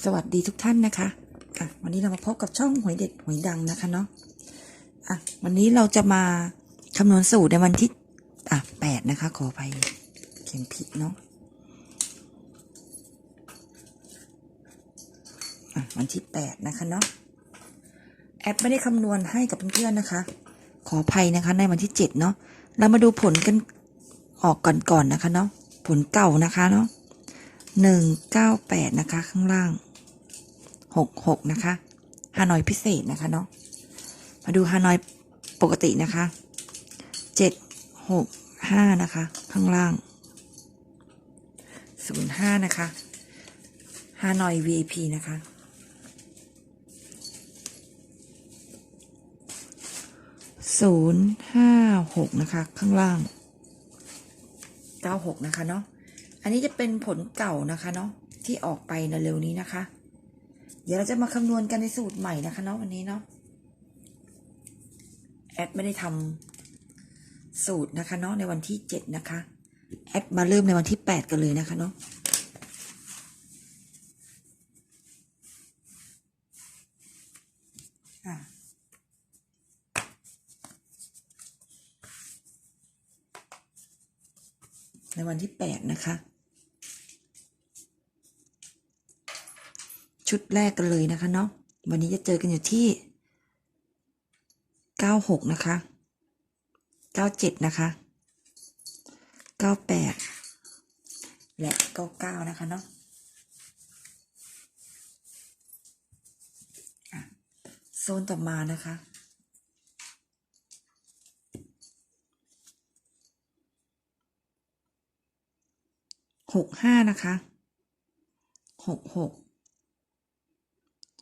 สวัสดีทุกท่านนะคะอะวันนี้เรามาพบกับช่องหวยเด็ดหวยดังนะคะเนาะอะวันนี้เราจะมาคำนวณสูตรในวันที่อะแปดนะคะ ขอไปเขียนผิดเนาะอะวันที่แปดนะคะเนาะแอปไม่ได้คำนวณให้กับเพื่อนๆนะคะ ขออภัยนะคะในวันที่เจ็ดเนาะเรามาดูผลกันออกก่อนๆนะคะเนาะผลเก่านะคะเนาะ หนึ่งเก้าแปดนะคะ ข้างล่างหกหกนะคะฮานอยพิเศษนะคะเนาะมาดูฮานอยปกตินะคะเจ็ดหกห้านะคะ ข้างล่างศูนย์ห้านะคะฮานอย VIP นะคะศูนย์ห้าหกนะคะ ข้างล่างเก้าหกนะคะเนาะ อันนี้จะเป็นผลเก่านะคะเนาะที่ออกไปในเร็วนี้นะคะ เดี๋ยวเราจะมาคำนวณกันในสูตรใหม่นะคะเนาะวันนี้เนาะแอดไม่ได้ทำสูตรนะคะเนาะในวันที่เจ็ดนะคะ แอดมาเริ่มในวันที่แปดกันเลยนะคะเนาะอะในวันที่แปดนะคะ ชุดแรกกันเลยนะคะเนาะวันนี้จะเจอกันอยู่ที่เก้าหกนะคะเก้าเจ็ดนะคะเก้าแปดและเก้าเก้านะคะเนาะอะโซนต่อมานะคะหกห้านะคะหกหก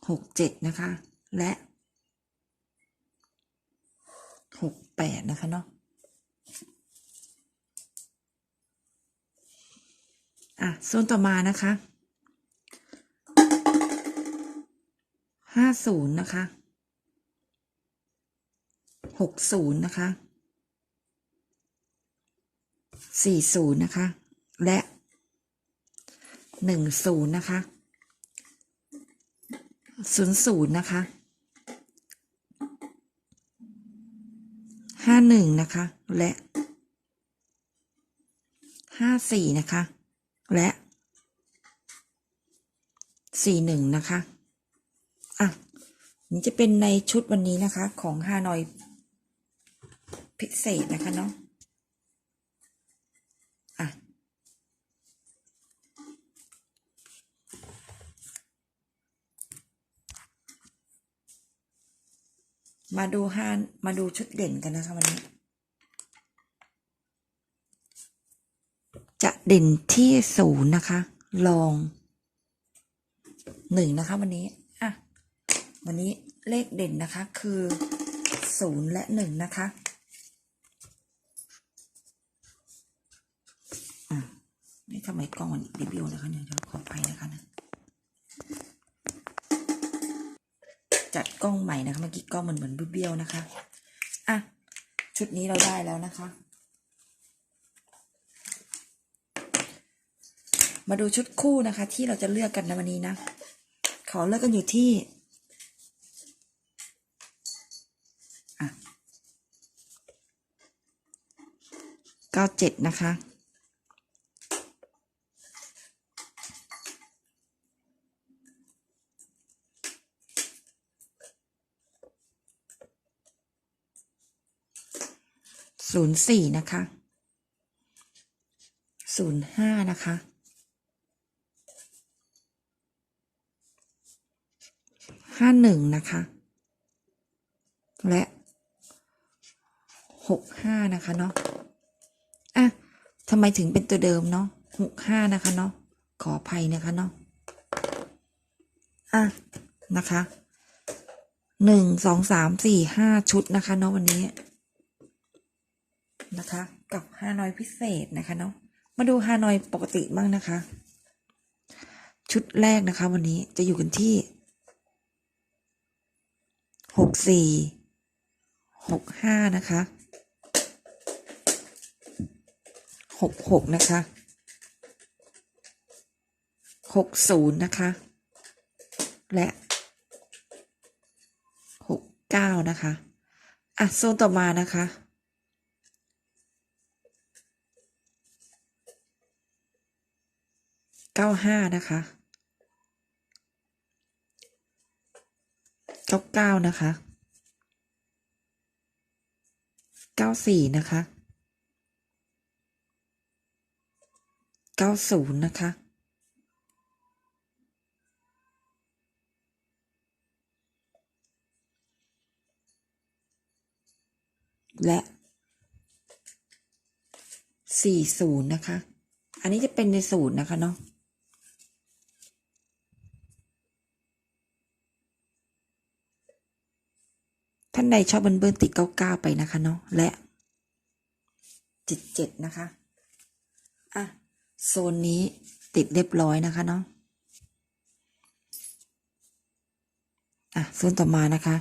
หกเจ็ดนะคะ และหกแปดนะคะเนาะอะโซนต่อมานะคะห้าศูนย์นะคะหกศูนย์นะคะสี่ศูนย์นะคะ และหนึ่งศูนย์นะคะ ศูนย์ศูนย์นะคะห้าหนึ่งนะคะ และห้าสี่นะคะ และสี่หนึ่งนะคะ อะ นี่จะเป็นในชุดวันนี้นะคะ ของฮานอยพิเศษนะคะเนาะอะ มาดูฮานมาดูชุดเด่นกันนะคะวันนี้ จะเด่นที่ศูนย์นะคะ ลองหนึ่งนะคะ วันนี้อะวันนี้เลขเด่นนะคะ คือศูนย์และหนึ่งนะคะอะนี่ทำไมกล้องมันบิวๆนะคะเนี่ยเดี๋ยวขออภัยนะคะนะ จัดกล้องใหม่นะคะเมื่อกี้กล้องมันเหมือนเบี้ยวๆนะคะอะชุดนี้เราได้แล้วนะคะ มาดูชุดคู่นะคะ ที่เราจะเลือกกันในวันนี้นะขอเลือกกันอยู่ที่เก้าเจ็ดนะคะ ศูนย์สี่นะคะศูนย์ห้านะคะห้าหนึ่งนะคะ และหกห้านะคะเนาะอะทำไมถึงเป็นตัวเดิมเนาะหกห้านะคะเนาะขออภัยนะคะเนาะอะนะคะหนึ่งสองสามสี่ห้าชุดนะคะเนาะวันนี้ นะคะ กับฮานอยพิเศษนะคะเนาะมาดูฮานอยปกติบ้างนะคะ ชุดแรกนะคะ วันนี้จะอยู่กันที่หกสี่หกห้านะคะหกหกนะคะหกศูนย์นะคะ และหกเก้านะคะ อะ โซนต่อมานะคะ เก้าห้านะคะเก้าเก้านะคะเก้าสี่นะคะเก้าศูนย์นะคะและสี่ศูนย์นะคะ อันนี้จะเป็นในศูนย์นะคะเนาะานใดชอบเบิร์นเบิร์นติดเก้าเก้าไปนะคะเนาะและเจ็ดเจ็ดนะคะอะโซนนี้ติดเรียบร้อยนะคะเนาะอะโซนต่อมานะคะ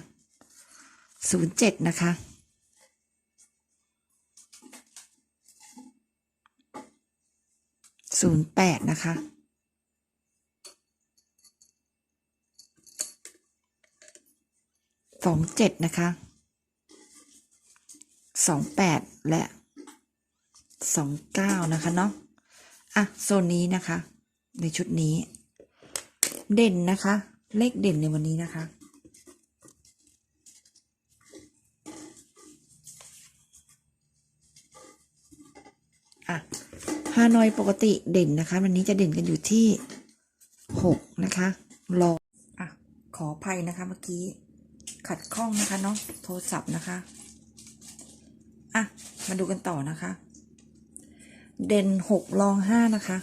ศูนย์เจ็ดนะคะศูนย์แปดนะคะ สองเจ็ดนะคะสองแปดและสองเก้านะคะเนาะอะโซนนี้นะคะ ในชุดนี้ เด่นนะคะ เลขเด่นในวันนี้นะคะอะฮานอยปกติเด่นนะคะ วันนี้จะเด่นกันอยู่ที่หกนะคะรออะขออภัยนะคะเมื่อกี้ ขัดข้องนะคะเนาะโทรศัพท์นะคะอะมาดูกันต่อนะคะ เด่นหกรองห้านะคะ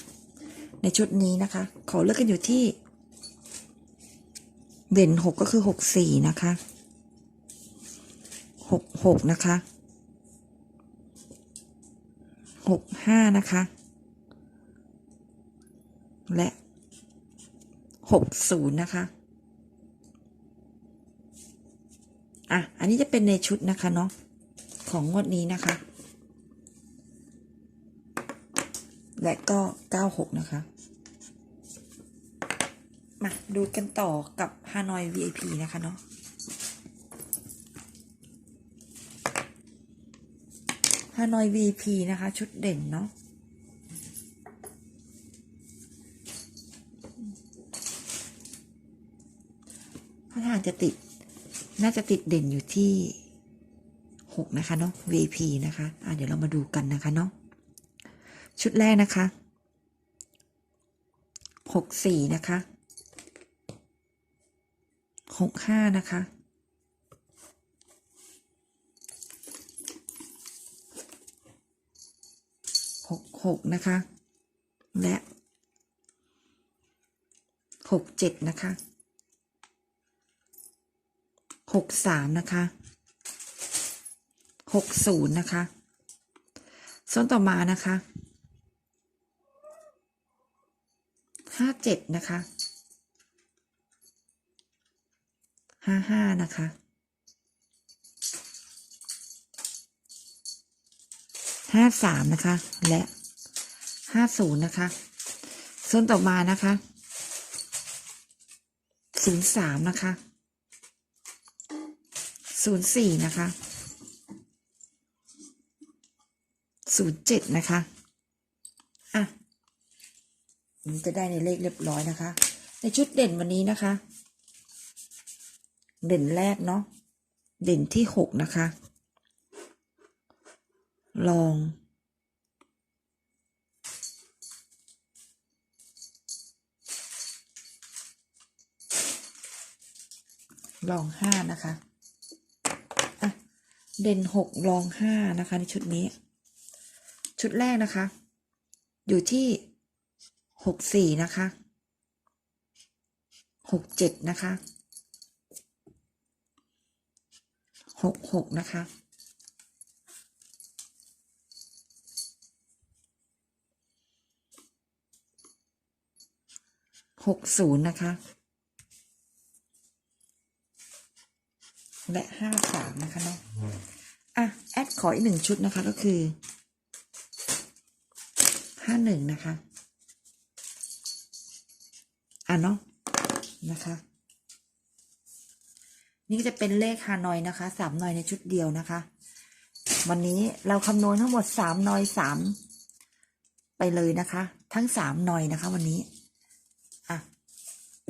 ในชุดนี้นะคะ ขอเลือกกันอยู่ที่ เด่นหกก็คือหกสี่นะคะหกหกนะคะหกห้านะคะ และหกศูนย์นะคะ อะ อันนี้จะเป็นในชุดนะคะเนาะของงวดนี้นะคะ และก็เก้าหกนะคะ มาดูกันต่อกับฮานอย VIP นะคะเนาะฮานอย VIP นะคะ ชุดเด่นเนาะถ้าทางจะติด น่าจะติดเด่นอยู่ที่หกนะคะเนาะ VP นะคะ อะเดี๋ยวเรามาดูกันนะคะเนาะ ชุดแรกนะคะหกสี่นะคะหกห้านะคะหกหกนะคะ และหกเจ็ดนะคะ หกสามนะคะหกศูนย์นะคะส่วนต่อมานะคะห้าเจ็ดนะคะห้าห้านะคะห้าสามนะคะ และห้าศูนย์นะคะส่วนต่อมานะคะศูนย์สามนะคะ ศูนย์สี่นะคะศูนย์เจ็ดนะคะอะนี่จะได้ในเลขเรียบร้อยนะคะ ในชุดเด่นวันนี้นะคะ เด่นแรกเนาะเด่นที่หกนะคะ ลองลองห้านะคะ เด่นหกลองห้านะคะ ในชุดนี้ ชุดแรกนะคะ อยู่ที่หกสี่นะคะหกเจ็ดนะคะหกหกนะคะหกศูนย์นะคะ และห้าสามนะคะเนาะอะ แอดขออีกหนึ่งชุดนะคะก็คือห้าหนึ่งนะคะ อะเนาะนะคะ นี่ก็จะเป็นเลขฮานอยนะคะสามนอยในชุดเดียวนะคะ วันนี้เราคำนวณทั้งหมดสามนอยสามไปเลยนะคะ ทั้งสามนอยนะคะ วันนี้อะ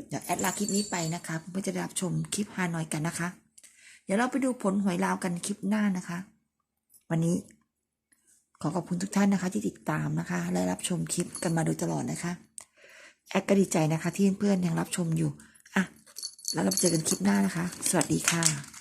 เดี๋ยวแอดลาคลิปนี้ไปนะคะเพื่อจะได้รับชมคลิปฮานอยกันนะคะ เดี๋ยวเราไปดูผลหวยลาวกันคลิปหน้านะคะ วันนี้ขอขอบคุณทุกท่านนะคะ ที่ติดตามนะคะ และรับชมคลิปกันมาโดยตลอดนะคะ แอดก็ดีใจนะคะ ที่เพื่อนๆยังรับชมอยู่อะแล้วเราเจอกันคลิปหน้านะคะ สวัสดีค่ะ